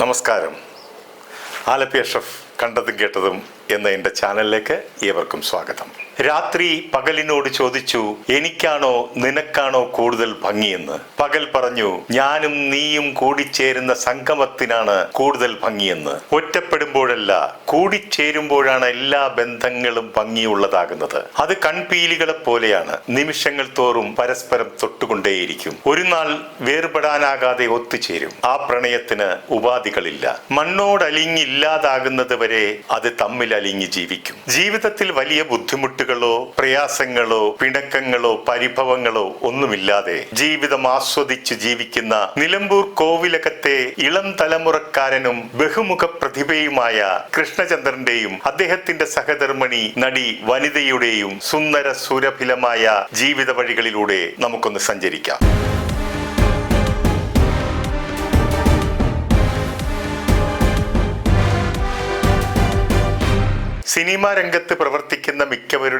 നമസ്കാരം. ആലപ്പി എഷഫ് കണ്ടതും കേട്ടതും എന്ന എന്റെ ചാനലിലേക്ക് ഏവർക്കും സ്വാഗതം. രാത്രി പകലിനോട് ചോദിച്ചു എനിക്കാണോ നിനക്കാണോ കൂടുതൽ ഭംഗിയെന്ന്? പകൽ പറഞ്ഞു ഞാനും നീയും കൂടിച്ചേരുന്ന സംഗമത്തിനാണ് കൂടുതൽ ഭംഗിയെന്ന്. ഒറ്റപ്പെടുമ്പോഴല്ല കൂടിച്ചേരുമ്പോഴാണ് എല്ലാ ബന്ധങ്ങളും ഭംഗിയുള്ളതാകുന്നത്. അത് കൺപീലികളെ പോലെയാണ്. നിമിഷങ്ങൾ തോറും പരസ്പരം തൊട്ടുകൊണ്ടേയിരിക്കും. ഒരു നാൾ വേർപെടാനാകാതെ ഒത്തുചേരും. ആ പ്രണയത്തിന് ഉപാധികളില്ല. മണ്ണോടലിങ്ങില്ലാതാകുന്നത് വരെ അത് തമ്മിൽ അലിഞ്ഞ് ജീവിക്കും. ജീവിതത്തിൽ വലിയ ബുദ്ധിമുട്ടുകളോ പ്രയാസങ്ങളോ പിണക്കങ്ങളോ പരിഭവങ്ങളോ ഒന്നുമില്ലാതെ ജീവിതം ആസ്വദിച്ച് ജീവിക്കുന്ന നിലമ്പൂർ കോവിലകത്തെ ഇളം തലമുറക്കാരനും ബഹുമുഖ പ്രതിഭയുമായ കൃഷ്ണചന്ദ്രന്റെയും അദ്ദേഹത്തിന്റെ സഹധർമ്മിണി നടി വനിതയുടെയും സുന്ദര സുരഭിലമായ ജീവിത വഴികളിലൂടെ നമുക്കൊന്ന് സഞ്ചരിക്കാം. സിനിമാ രംഗത്ത് പ്രവർത്തിക്കുന്ന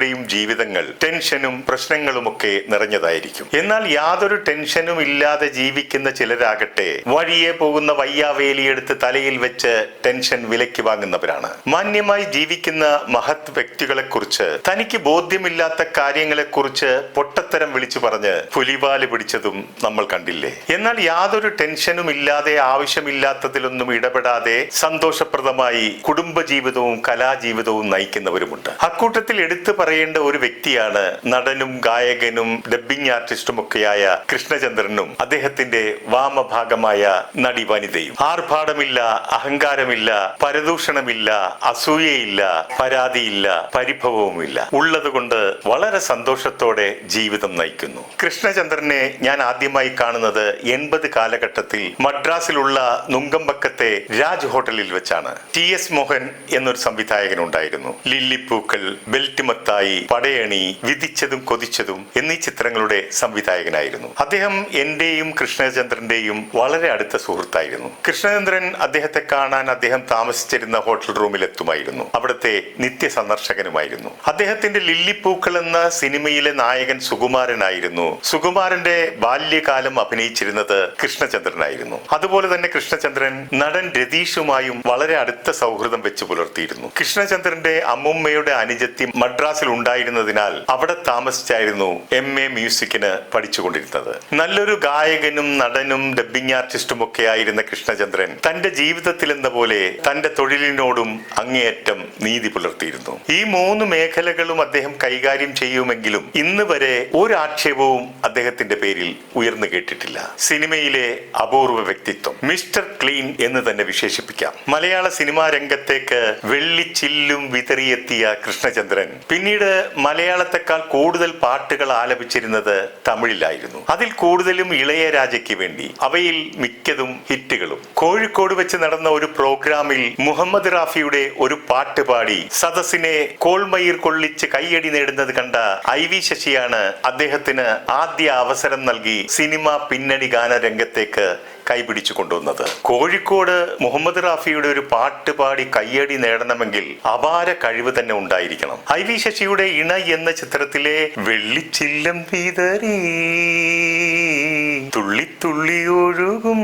മിക്കവരുടെയും ജീവിതങ്ങൾ ടെൻഷനും പ്രശ്നങ്ങളുമൊക്കെ നിറഞ്ഞതായിരിക്കും. എന്നാൽ യാതൊരു ടെൻഷനും ഇല്ലാതെ ജീവിക്കുന്ന ചിലരാകട്ടെ വഴിയെ പോകുന്ന വയ്യാവേലിയെടുത്ത് തലയിൽ വെച്ച് ടെൻഷൻ വിലയ്ക്ക് വാങ്ങുന്നവരാണ്. മാന്യമായി ജീവിക്കുന്ന മഹത് വ്യക്തികളെ കുറിച്ച് തനിക്ക് ബോധ്യമില്ലാത്ത കാര്യങ്ങളെ കുറിച്ച് പൊട്ടത്തരം വിളിച്ചു പറഞ്ഞ് പുലിവാൽ പിടിച്ചതും നമ്മൾ കണ്ടില്ലേ? എന്നാൽ യാതൊരു ടെൻഷനും ഇല്ലാതെ ആവശ്യമില്ലാത്തതിലൊന്നും ഇടപെടാതെ സന്തോഷപ്രദമായി കുടുംബജീവിതവും കലാജീവിതവും നയിക്കുന്നവരുമുണ്ട്. അക്കൂട്ടത്തിൽ എടുത്തു പറയേണ്ട ഒരു വ്യക്തിയാണ് നടനും ഗായകനും ഡബ്ബിംഗ് ആർട്ടിസ്റ്റും ഒക്കെയായ കൃഷ്ണചന്ദ്രനും. അദ്ദേഹത്തിന്റെ വാമഭാഗമായ നടി വനിതയും. ആർഭാടമില്ല അഹങ്കാരമില്ല പരദൂഷണമില്ല അസൂയയില്ല പരാതിയില്ല പരിഭവവുമില്ല. ഉള്ളതുകൊണ്ട് വളരെ സന്തോഷത്തോടെ ജീവിതം നയിക്കുന്നു. കൃഷ്ണചന്ദ്രനെ ഞാൻ ആദ്യമായി കാണുന്നത് എൺപത് കാലഘട്ടത്തിൽ മദ്രാസിലുള്ള നുങ്കമ്പക്കത്തെ രാജ് ഹോട്ടലിൽ വെച്ചാണ്. ടി എസ് മോഹൻ എന്നൊരു സംവിധായകൻ ഉണ്ടായിരുന്നു ലില്ലിപ്പൂക്കൾ ബെൽറ്റ് മത്തായി പടയണി വിധിച്ചതും കൊതിച്ചതും എന്നീ ചിത്രങ്ങളുടെ സംവിധായകനായിരുന്നു. അദ്ദേഹം എന്റെയും കൃഷ്ണചന്ദ്രന്റെയും വളരെ അടുത്ത സുഹൃത്തായിരുന്നു. കൃഷ്ണചന്ദ്രൻ അദ്ദേഹത്തെ കാണാൻ അദ്ദേഹം താമസിച്ചിരുന്ന ഹോട്ടൽ റൂമിൽ എത്തുമായിരുന്നു അവിടുത്തെ നിത്യ സന്ദർശകനുമായിരുന്നു അദ്ദേഹത്തിന്റെ ലില്ലിപ്പൂക്കൾ എന്ന സിനിമയിലെ നായകൻ സുകുമാരനായിരുന്നു. സുകുമാരന്റെ ബാല്യകാലം അഭിനയിച്ചിരുന്നത് കൃഷ്ണചന്ദ്രനായിരുന്നു. അതുപോലെ തന്നെ കൃഷ്ണചന്ദ്രൻ നടൻ രതീഷുമായും വളരെ അടുത്ത സൗഹൃദം വെച്ച് പുലർത്തിയിരുന്നു. കൃഷ്ണചന്ദ്രന്റെ അമ്മുമ്മയുടെ അനുജത്തി മദ്രാസിൽ ഉണ്ടായിരുന്നതിനാൽ അവിടെ താമസിച്ചായിരുന്നു എം എ മ്യൂസിക്കിന് പഠിച്ചുകൊണ്ടിരുന്നത്. നല്ലൊരു ഗായകനും നടനും ഡബ്ബിംഗ് ആർട്ടിസ്റ്റും ഒക്കെ ആയിരുന്ന കൃഷ്ണചന്ദ്രൻ തന്റെ ജീവിതത്തിൽ എന്ന പോലെ തന്റെ തൊഴിലിനോടും അങ്ങേയറ്റം നീതി പുലർത്തിയിരുന്നു. ഈ മൂന്ന് മേഖലകളും അദ്ദേഹം കൈകാര്യം ചെയ്യുമെങ്കിലും ഇന്ന് വരെ ഒരു ആക്ഷേപവും അദ്ദേഹത്തിന്റെ പേരിൽ ഉയർന്നു കേട്ടിട്ടില്ല. സിനിമയിലെ അപൂർവ വ്യക്തിത്വം മിസ്റ്റർ ക്ലീൻ എന്ന് തന്നെ വിശേഷിപ്പിക്കാം. മലയാള സിനിമാ രംഗത്തേക്ക് വെള്ളിച്ചില്ലും വിതറിയെത്തിയ കൃഷ്ണചന്ദ്രൻ പിന്നീട് മലയാളത്തെക്കാൾ കൂടുതൽ പാട്ടുകൾ ആലപിച്ചിരുന്നത് തമിഴിലായിരുന്നു. അതിൽ കൂടുതലും ഇളയരാജയ്ക്ക് വേണ്ടി അവയിൽ മിക്കതും ഹിറ്റുകളും. കോഴിക്കോട് വെച്ച് നടന്ന ഒരു പ്രോഗ്രാമിൽ മുഹമ്മദ് റാഫിയുടെ ഒരു പാട്ട് പാടി സദസ്സിനെ കോൾമയിർ കൊള്ളിച്ച് കൈയടി നേടുന്നത് കണ്ട ഐ വി ശശിയാണ് അദ്ദേഹത്തിന് ആദ്യ അവസരം നൽകി സിനിമ പിന്നണി ഗാന രംഗത്തേക്ക് കൈപിടിച്ചു കൊണ്ടുവന്നത്. കോഴിക്കോട് മുഹമ്മദ് റാഫിയുടെ ഒരു പാട്ട് പാടി കയ്യടി നേടണമെങ്കിൽ അപാര കഴിവ് തന്നെ ഉണ്ടായിരിക്കണം. ഐ വി ശശിയുടെ ഇണ എന്ന ചിത്രത്തിലെ വെള്ളിച്ചില്ലം വിതറി തുള്ളി തുള്ളി ഒഴുകും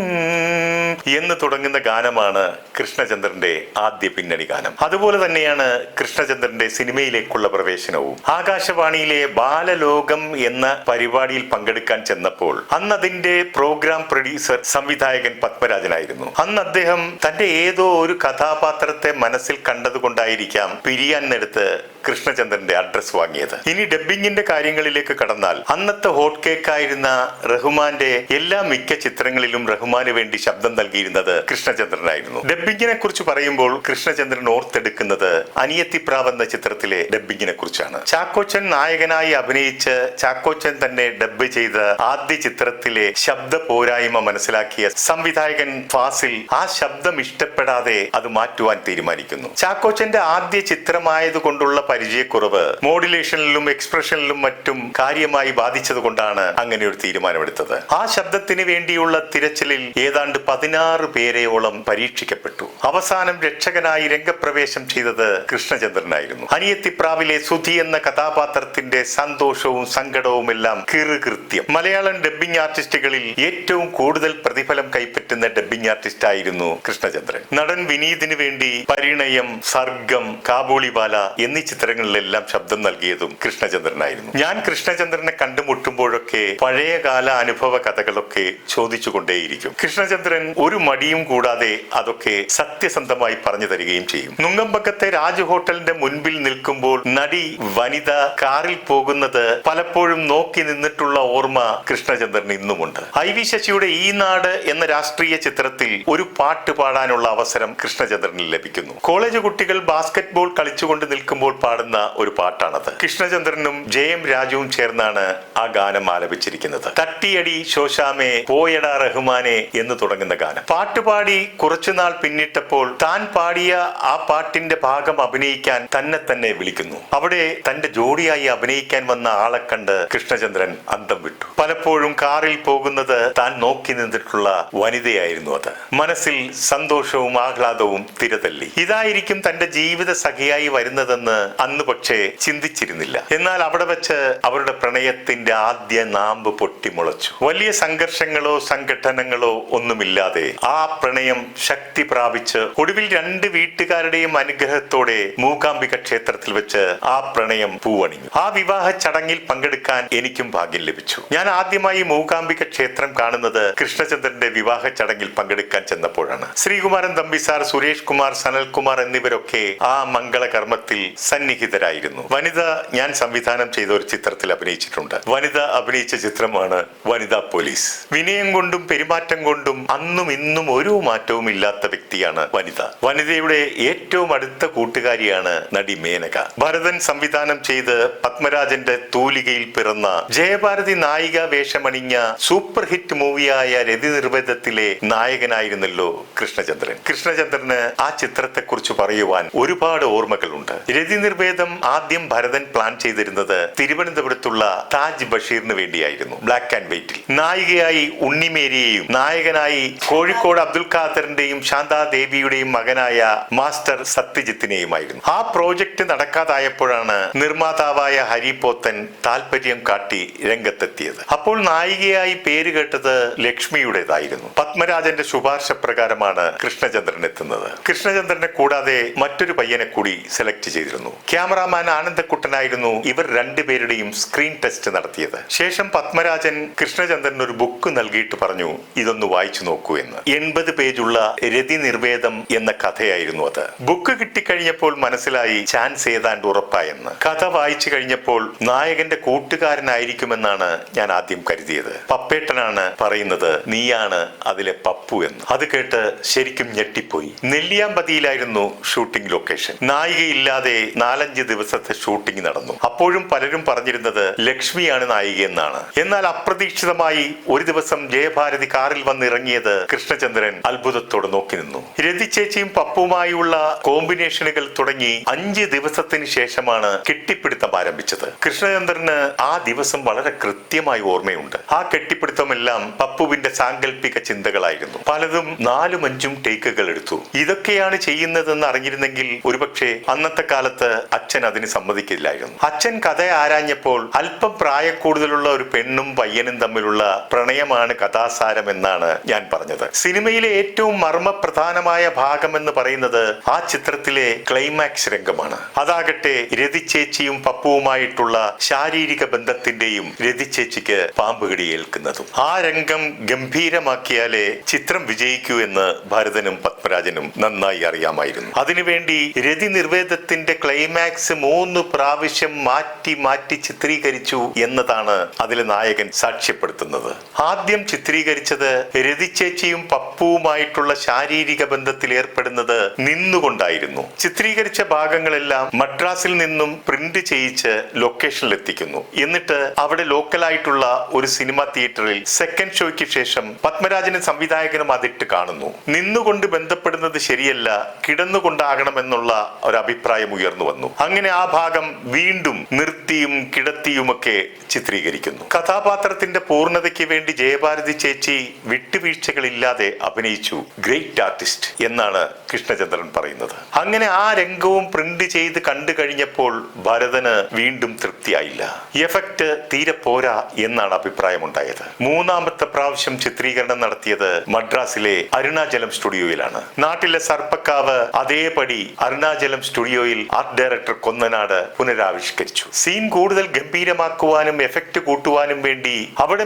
എന്ന് തുടങ്ങുന്ന ഗാനമാണ് കൃഷ്ണചന്ദ്രന്റെ ആദ്യ പിന്നണി ഗാനം. അതുപോലെ തന്നെയാണ് കൃഷ്ണചന്ദ്രന്റെ സിനിമയിലേക്കുള്ള പ്രവേശനവും. ആകാശവാണിയിലെ ബാലലോകം എന്ന പരിപാടിയിൽ പങ്കെടുക്കാൻ ചെന്നപ്പോൾ അന്ന് അതിന്റെ പ്രോഗ്രാം പ്രൊഡ്യൂസർ സംവിധായകൻ പത്മരാജനായിരുന്നു. അന്ന് അദ്ദേഹം തന്റെ ഏതോ ഒരു കഥാപാത്രത്തെ മനസ്സിൽ കണ്ടതുകൊണ്ടായിരിക്കാം പിരിയാനെടുത്ത് കൃഷ്ണചന്ദ്രന്റെ അഡ്രസ് വാങ്ങിയത്. ഇനി ഡബ്ബിങ്ങിന്റെ കാര്യങ്ങളിലേക്ക് കടന്നാൽ അന്നത്തെ ഹോട്ട് കേക്കായിരുന്ന റഹ്മാന്റെ എല്ലാ മിക്ക ചിത്രങ്ങളിലും റഹ്മാന് വേണ്ടി ശബ്ദം നൽകിയിരുന്നത് കൃഷ്ണചന്ദ്രനായിരുന്നു. ഡബ്ബിങ്ങിനെ കുറിച്ച് പറയുമ്പോൾ കൃഷ്ണചന്ദ്രൻ ഓർത്തെടുക്കുന്നത് അനിയത്തിപ്രാവ് എന്ന ചിത്രത്തിലെ ഡബ്ബിങ്ങിനെ കുറിച്ചാണ്. ചാക്കോച്ചൻ നായകനായി അഭിനയിച്ച് ചാക്കോച്ചൻ തന്നെ ഡബ്ബ് ചെയ്ത ആദ്യ ചിത്രത്തിലെ ശബ്ദ പോരായ്മ മനസ്സിലാക്കിയ സംവിധായകൻ ഫാസിൽ ആ ശബ്ദം ഇഷ്ടപ്പെടാതെ അത് മാറ്റുവാൻ തീരുമാനിക്കുന്നു. ചാക്കോച്ചന്റെ ആദ്യ ചിത്രമായതുകൊണ്ടുള്ള പരിചയക്കുറവ് മോഡുലേഷനിലും എക്സ്പ്രഷനിലും മറ്റും കാര്യമായി ബാധിച്ചതുകൊണ്ടാണ് അങ്ങനെ ഒരു തീരുമാനമെടുത്തത്. ആ ശബ്ദത്തിന് വേണ്ടിയുള്ള തിരച്ചിലിൽ ഏതാണ്ട് പതിനാറ് പേരെയോളം പരീക്ഷിക്കപ്പെട്ടു. അവസാനം രക്ഷകനായി രംഗപ്രവേശം ചെയ്തത് കൃഷ്ണചന്ദ്രനായിരുന്നു. അനിയത്തിപ്രാവിലെ സുധി എന്ന കഥാപാത്രത്തിന്റെ സന്തോഷവും സങ്കടവും എല്ലാം കീറുകൃത്യം. മലയാളം ഡബ്ബിംഗ് ആർട്ടിസ്റ്റുകളിൽ ഏറ്റവും കൂടുതൽ പ്രതിഫലം കൈപ്പറ്റുന്ന ഡബ്ബിംഗ് ആർട്ടിസ്റ്റ് ആയിരുന്നു കൃഷ്ണചന്ദ്രൻ. നടൻ വിനീതിന് വേണ്ടി പരിണയം സർഗം കാബൂളിവാല എന്നീ ചിത്രങ്ങളിലെല്ലാം ശബ്ദം നൽകിയതും കൃഷ്ണചന്ദ്രനായിരുന്നു. ഞാൻ കൃഷ്ണചന്ദ്രനെ കണ്ടുമുട്ടുമ്പോഴൊക്കെ പഴയകാല അനുഭവ കഥകളൊക്കെ ചോദിച്ചുകൊണ്ടേയിരിക്കും. കൃഷ്ണചന്ദ്രൻ ഒരു മടിയും കൂടാതെ അതൊക്കെ സത്യസന്ധമായി പറഞ്ഞു തരികയും ചെയ്യും. നുങ്കമ്പക്കത്തെ രാജ് ഹോട്ടലിന്റെ മുൻപിൽ നിൽക്കുമ്പോൾ നടി വനിത കാറിൽ പോകുന്നത് പലപ്പോഴും നോക്കി നിന്നിട്ടുള്ള ഓർമ്മ കൃഷ്ണചന്ദ്രൻ ഇന്നുമുണ്ട്. ഐ വി ശശിയുടെ ഈ നാട് എന്ന രാഷ്ട്രീയ ചിത്രത്തിൽ ഒരു പാട്ട് പാടാനുള്ള അവസരം കൃഷ്ണചന്ദ്രന് ലഭിക്കുന്നു. കോളേജ് കുട്ടികൾ ബാസ്കറ്റ്ബോൾ കളിച്ചുകൊണ്ട് നിൽക്കുമ്പോൾ പാടുന്ന ഒരു പാട്ടാണത്. കൃഷ്ണചന്ദ്രനും ജെ എം രാജുവും ചേർന്നാണ് ആ ഗാനം ആലപിച്ചിരിക്കുന്നത്. തട്ടിയടി ശോശാമേ പോയടാ റഹ്മാനെ എന്ന് തുടങ്ങുന്ന ഗാനം. പാട്ടുപാടി കുറച്ചുനാൾ പിന്നിട്ടപ്പോൾ താൻ പാടിയ ആ പാട്ടിന്റെ ഭാഗം അഭിനയിക്കാൻ തന്നെ തന്നെ വിളിക്കുന്നു. അവിടെ തന്റെ ജോഡിയായി അഭിനയിക്കാൻ വന്ന ആളെ കണ്ട് കൃഷ്ണചന്ദ്രൻ അന്തം വിട്ടു. പലപ്പോഴും കാറിൽ പോകുന്നത് താൻ നോക്കി നിന്നിട്ടുള്ള വനിതയായിരുന്നു അത്. മനസ്സിൽ സന്തോഷവും ആഹ്ലാദവും തിരതല്ലി. ഇതായിരിക്കും തന്റെ ജീവിത സഖിയായി വരുന്നതെന്ന് അന്ന് പക്ഷേ ചിന്തിച്ചിരുന്നില്ല. എന്നാൽ അവിടെ വെച്ച് അവരുടെ പ്രണയത്തിന്റെ ആദ്യ നാമ്പ് പൊട്ടിമുളച്ചു. വലിയ സംഘർഷങ്ങളോ സംഘടനകളോ ഒന്നുമില്ലാതെ ആ പ്രണയം ശക്തി പ്രാപിച്ച് ഒടുവിൽ രണ്ട് വീട്ടുകാരുടെയും അനുഗ്രഹത്തോടെ മൂകാംബിക ക്ഷേത്രത്തിൽ വെച്ച് ആ പ്രണയം പൂവണിഞ്ഞു. ആ വിവാഹ ചടങ്ങിൽ പങ്കെടുക്കാൻ എനിക്കും ഭാഗ്യം ലഭിച്ചു. ഞാൻ ആദ്യമായി മൂകാംബിക ക്ഷേത്രം കാണുന്നത് കൃഷ്ണചന്ദ്രന്റെ വിവാഹ ചടങ്ങിൽ പങ്കെടുക്കാൻ ചെന്നപ്പോഴാണ്. ശ്രീകുമാരൻ തമ്പി സാർ സുരേഷ് കുമാർ സനൽകുമാർ എന്നിവരൊക്കെ ആ മംഗളകർമ്മത്തിൽ സന്നിഹിതരായിരുന്നു. വനിത ഞാൻ സംവിധാനം ചെയ്ത ഒരു ചിത്രത്തിൽ അഭിനയിച്ചിട്ടുണ്ട്. വനിത അഭിനയിച്ച ചിത്രമാണ് വനിതാ പോലീസ്. വിനയം കൊണ്ടും പെരുമാറ്റം കൊണ്ടും അന്നും ഇന്നും ഒരു മാറ്റവും ഇല്ലാത്ത വ്യക്തിയാണ് വനിത. വനിതയുടെ ഏറ്റവും അടുത്ത കൂട്ടുകാരിയാണ് നടി മേനക. ഭരതൻ സംവിധാനം ചെയ്ത് പത്മരാജന്റെ തൂലികയിൽ പിറന്ന ജയഭാരതി നായിക വേഷമണിഞ്ഞ സൂപ്പർ ഹിറ്റ് മൂവിയായ രതി നിർവേദത്തിലെ നായകനായിരുന്നല്ലോ കൃഷ്ണചന്ദ്രൻ. കൃഷ്ണചന്ദ്രന് ആ ചിത്രത്തെക്കുറിച്ച് പറയുവാൻ ഒരുപാട് ഓർമ്മകളുണ്ട്. രതി നിർവേദം ആദ്യം ഭരതൻ പ്ലാൻ ചെയ്തിരുന്നത് തിരുവനന്തപുരത്തുള്ള താജ് ബഷീറിന് വേണ്ടിയായിരുന്നു. ബ്ലാക്ക് ആൻഡ് വൈറ്റിൽ. നായികയായി ഉണ്ണിമേരിയെയും നായകനായി കോഴിക്കോട് അബ്ദുൽ ഖാദറിന്റെയും ശാന്താ ദേവിയുടെയും മകനായ മാസ്റ്റർ സത്യജിത്തിനെയുമായിരുന്നു. ആ പ്രോജക്റ്റ് നടക്കാതായപ്പോഴാണ് നിർമ്മാതാവായ ഹരിപോത്തൻ താല്പര്യം കാട്ടി രംഗത്തെത്തിയത്. അപ്പോൾ നായികയായി പേര് കേട്ടത് ലക്ഷ്മിയുടേതായിരുന്നു. പത്മരാജന്റെ ശുപാർശ പ്രകാരമാണ് കൃഷ്ണചന്ദ്രൻ എത്തുന്നത്. കൃഷ്ണചന്ദ്രനെ കൂടാതെ മറ്റൊരു പയ്യനെ കൂടി സെലക്ട് ചെയ്തിരുന്നു. ക്യാമറാമാൻ ആനന്ദക്കുട്ടനായിരുന്നു ഇവർ രണ്ടുപേരുടെയും സ്ക്രീൻ ടെസ്റ്റ് നടത്തിയത്. ശേഷം പത്മരാജൻ കൃഷ്ണചന്ദ്രൻ ഒരു ബുക്ക് നൽകിയിട്ട് പറഞ്ഞു ഇതൊന്ന് വായിച്ചു നോക്കൂ എന്ന്. എൺപത് പേജുള്ള രതി നിർവേദം എന്ന കഥയായിരുന്നു അത്. ബുക്ക് കിട്ടിക്കഴിഞ്ഞപ്പോൾ മനസ്സിലായി ചാൻസ് ഏതാണ്ട് ഉറപ്പായെന്ന് കഥ വായിച്ചു കഴിഞ്ഞപ്പോൾ നായകന്റെ കൂട്ടുകാരനായിരിക്കുമെന്നാണ് ഞാൻ ആദ്യം കരുതിയത്. പപ്പേട്ടനാണ് പറയുന്നത് നീയാണ് അതിലെ പപ്പു എന്ന്. അത് കേട്ട് ശരിക്കും ഞെട്ടിപ്പോയി. നെല്ലിയാമ്പതിയിലായിരുന്നു ഷൂട്ടിംഗ് ലൊക്കേഷൻ. നായികയില്ലാതെ നാലഞ്ച് ദിവസത്തെ ഷൂട്ടിംഗ് നടന്നു. അപ്പോഴും പലരും പറഞ്ഞിരുന്നത് ലക്ഷ്മിയാണ് നായിക എന്നാണ് എന്നാൽ അപ്രതീക്ഷിതമായി ഒരു ദിവസം ജയഭാരതി കാറിൽ വന്നിറങ്ങിയത് കൃഷ്ണചന്ദ്രൻ അത്ഭുതത്തോടെ നോക്കി നിന്നു. രതി ചേച്ചിയും പപ്പുമായുള്ള കോമ്പിനേഷനുകൾ തുടങ്ങി അഞ്ച് ദിവസത്തിന് ശേഷമാണ് കെട്ടിപ്പിടുത്തം ആരംഭിച്ചത്. കൃഷ്ണചന്ദ്രന് ആ ദിവസം വളരെ കൃത്യമായി ഓർമ്മയുണ്ട്. ആ കെട്ടിപ്പിടുത്തമെല്ലാം പപ്പുവിന്റെ സാങ്കല്പിക ചിന്തകളായിരുന്നു. പലതും നാലും അഞ്ചും ടേക്കുകൾ എടുത്തു. ഇതൊക്കെയാണ് ചെയ്യുന്നതെന്ന് അറിഞ്ഞിരുന്നെങ്കിൽ ഒരുപക്ഷെ അന്നത്തെ കാലത്ത് അച്ഛൻ അതിന് സമ്മതിക്കില്ലായിരുന്നു. അച്ഛൻ കഥ ആരാഞ്ഞപ്പോൾ അല്പം പ്രായക്കൂടുതലുള്ള ഒരു പെണ്ണും പയ്യനും തമ്മിലുള്ള പ്രണയമാണ് കഥാസാരം എന്നാണ് ഞാൻ പറഞ്ഞത്. സിനിമയിലെ ഏറ്റവും മർമ്മപ്രധാനമായ ഭാഗം എന്ന് പറയുന്നത് ആ ചിത്രത്തിലെ ക്ലൈമാക്സ് രംഗമാണ്. അതാകട്ടെ രതിച്ചേച്ചിയും പപ്പുവുമായിട്ടുള്ള ശാരീരിക ബന്ധത്തിന്റെയും രതിച്ചേച്ചിക്ക് പാമ്പ് കിടിയേൽക്കുന്നതും. ആ രംഗം ഗംഭീരമാക്കിയാലേ ചിത്രം വിജയിക്കൂ എന്ന് ഭരതനും പത്മരാജനും നന്നായി അറിയാമായിരുന്നു. അതിനുവേണ്ടി രതി നിർവേദത്തിന്റെ ക്ലൈമാക്സ് മൂന്ന് പ്രാവശ്യം മാറ്റി മാറ്റി ചിത്രീകരിച്ചു എന്നതാണ് അതിലെ നായകൻ സാക്ഷ്യപ്പെടുത്തുന്നത്. ആദ്യം ചിത്രീകരിച്ചത് രതിച്ചേച്ചിയും പപ്പുവുമായിട്ടുള്ള ശാരീരിക ബന്ധത്തിൽ ഏർപ്പെടുന്നത് നിന്നുകൊണ്ടായിരുന്നു. ചിത്രീകരിച്ച ഭാഗങ്ങളെല്ലാം മദ്രാസിൽ നിന്നും പ്രിന്റ് ചെയ്യിച്ച് ലൊക്കേഷനിൽ എത്തിക്കുന്നു എന്നിട്ട് അവിടെ ലോക്കലായിട്ടുള്ള ഒരു സിനിമ തിയേറ്ററിൽ സെക്കൻഡ് ഷോയ്ക്ക് ശേഷം പത്മരാജനും സംവിധായകനും അതിട്ട് കാണുന്നു. നിന്നുകൊണ്ട് ബന്ധപ്പെടുന്നത് ശരിയല്ല കിടന്നുകൊണ്ടാകണമെന്നുള്ള ഒരു അഭിപ്രായം ഉയർന്നു വന്നു. അങ്ങനെ ആ ഭാഗം വീണ്ടും നിർത്തിയും കിടത്തിയുമൊക്കെ ചിത്രീകരിക്കുന്നു. കഥാപാത്രത്തിന്റെ പൂർണതയ്ക്ക് വേണ്ടി ജയഭാരതി ചേച്ചി വിട്ടുവീഴ്ചകളില്ലാതെ അഭിനയിച്ചു ഗ്രേറ്റ് ആർട്ടിസ്റ്റ് എന്നാണ് കൃഷ്ണചന്ദ്രൻ പറയുന്നത്. അങ്ങനെ ആ രംഗവും പ്രിന്റ് ചെയ്ത് കണ്ടു കഴിഞ്ഞപ്പോൾ ഭരതന് വീണ്ടും തൃപ്തിയായില്ല. എഫക്റ്റ് തീരെ പോരാ എന്നാണ് അഭിപ്രായമുണ്ടായത്. മൂന്നാമത്തെ പ്രാവശ്യം ചിത്രീകരണം നടത്തിയത് മദ്രാസിലെ അരുണാചലം സ്റ്റുഡിയോയിലാണ്. നാട്ടിലെ സർപ്പക്കാവ് അതേപടി അരുണാചലം സ്റ്റുഡിയോയിൽ ആർട്ട് ഡയറക്ടർ കൊന്നനാട് പുനരാവിഷ്കരിച്ചു. സീൻ കൂടുതൽ ഗംഭീരമാക്കുവാനും എഫക്റ്റ് കൂട്ടുവാനും വേണ്ടി അവിടെ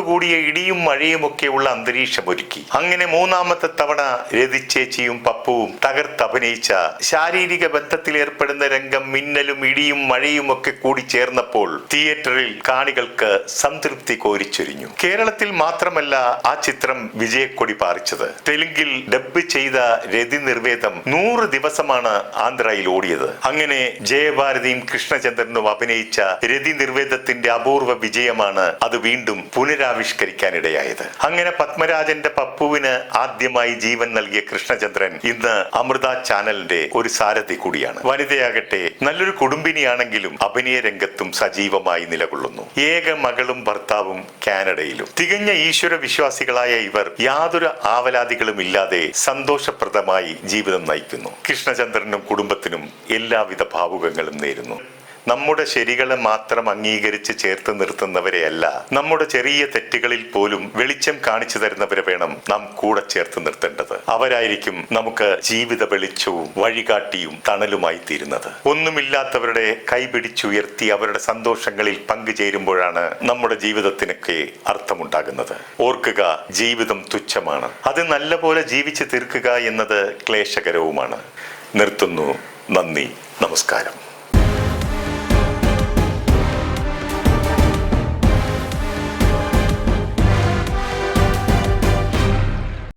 മിന്നലോടുകൂടിയ ഇടിയും മഴയും ഒക്കെയുള്ള അന്തരീക്ഷം ഒരുക്കി അങ്ങനെ മൂന്നാമത്തെ തവണ രതിച്ചേച്ചിയും പപ്പുവും തകർത്തഭിനയിച്ച ശാരീരിക ബന്ധത്തിൽ ഏർപ്പെടുന്ന രംഗം മിന്നലും ഇടിയും മഴയും ഒക്കെ കൂടി ചേർന്നപ്പോൾ തിയേറ്ററിൽ കാണികൾക്ക് സംതൃപ്തി കോരിച്ചൊരിഞ്ഞു. കേരളത്തിൽ മാത്രമല്ല ആ ചിത്രം വിജയക്കൊടി പാറിച്ചത്. തെലുങ്കിൽ ഡബ് ചെയ്ത രതി നിർവേദം നൂറ് ദിവസമാണ് ആന്ധ്രയിൽ ഓടിയത്. അങ്ങനെ ജയഭാരതിയും കൃഷ്ണചന്ദ്രനും അഭിനയിച്ച രതി നിർവേദത്തിന്റെ അപൂർവ വിജയമാണ് അത് വീണ്ടും പുനരാവിഷ്കരിക്കാനിടയായത് അങ്ങനെ പത്മരാജന്റെ പപ്പുവിന് ആദ്യമായി ജീവൻ നൽകിയ കൃഷ്ണചന്ദ്രൻ ഇന്ന് അമൃത ചാനലിന്റെ ഒരു സാരഥി കൂടിയാണ്. വനിതയാകട്ടെ നല്ലൊരു കുടുംബിനിയാണെങ്കിലും അഭിനയ രംഗത്തും സജീവമായി നിലകൊള്ളുന്നു. ഏക മകളും ഭർത്താവും കാനഡയിലും. തികഞ്ഞ ഈശ്വര വിശ്വാസികളായ ഇവർ യാതൊരു ആവലാതികളും ഇല്ലാതെ സന്തോഷപ്രദമായി ജീവിതം നയിക്കുന്നു. കൃഷ്ണചന്ദ്രനും കുടുംബത്തിനും എല്ലാവിധ ഭാവുകങ്ങളും നേരുന്നു. നമ്മുടെ ശരികളെ മാത്രം അംഗീകരിച്ച് ചേർത്ത് നിർത്തുന്നവരെയല്ല നമ്മുടെ ചെറിയ തെറ്റുകളിൽ പോലും വെളിച്ചം കാണിച്ചു തരുന്നവരെ വേണം നാം കൂടെ ചേർത്ത് നിർത്തേണ്ടത്. അവരായിരിക്കും നമുക്ക് ജീവിത വെളിച്ചവും വഴികാട്ടിയും തണലുമായി തീരുന്നത്. ഒന്നുമില്ലാത്തവരുടെ കൈപിടിച്ചുയർത്തി അവരുടെ സന്തോഷങ്ങളിൽ പങ്കുചേരുമ്പോഴാണ് നമ്മുടെ ജീവിതത്തിനൊക്കെ അർത്ഥമുണ്ടാകുന്നത്. ഓർക്കുക ജീവിതം തുച്ഛമാണ്. അത് നല്ലപോലെ ജീവിച്ചു തീർക്കുക എന്നത് ക്ലേശകരവുമാണ്. നിർത്തുന്നു. നന്ദി. നമസ്കാരം.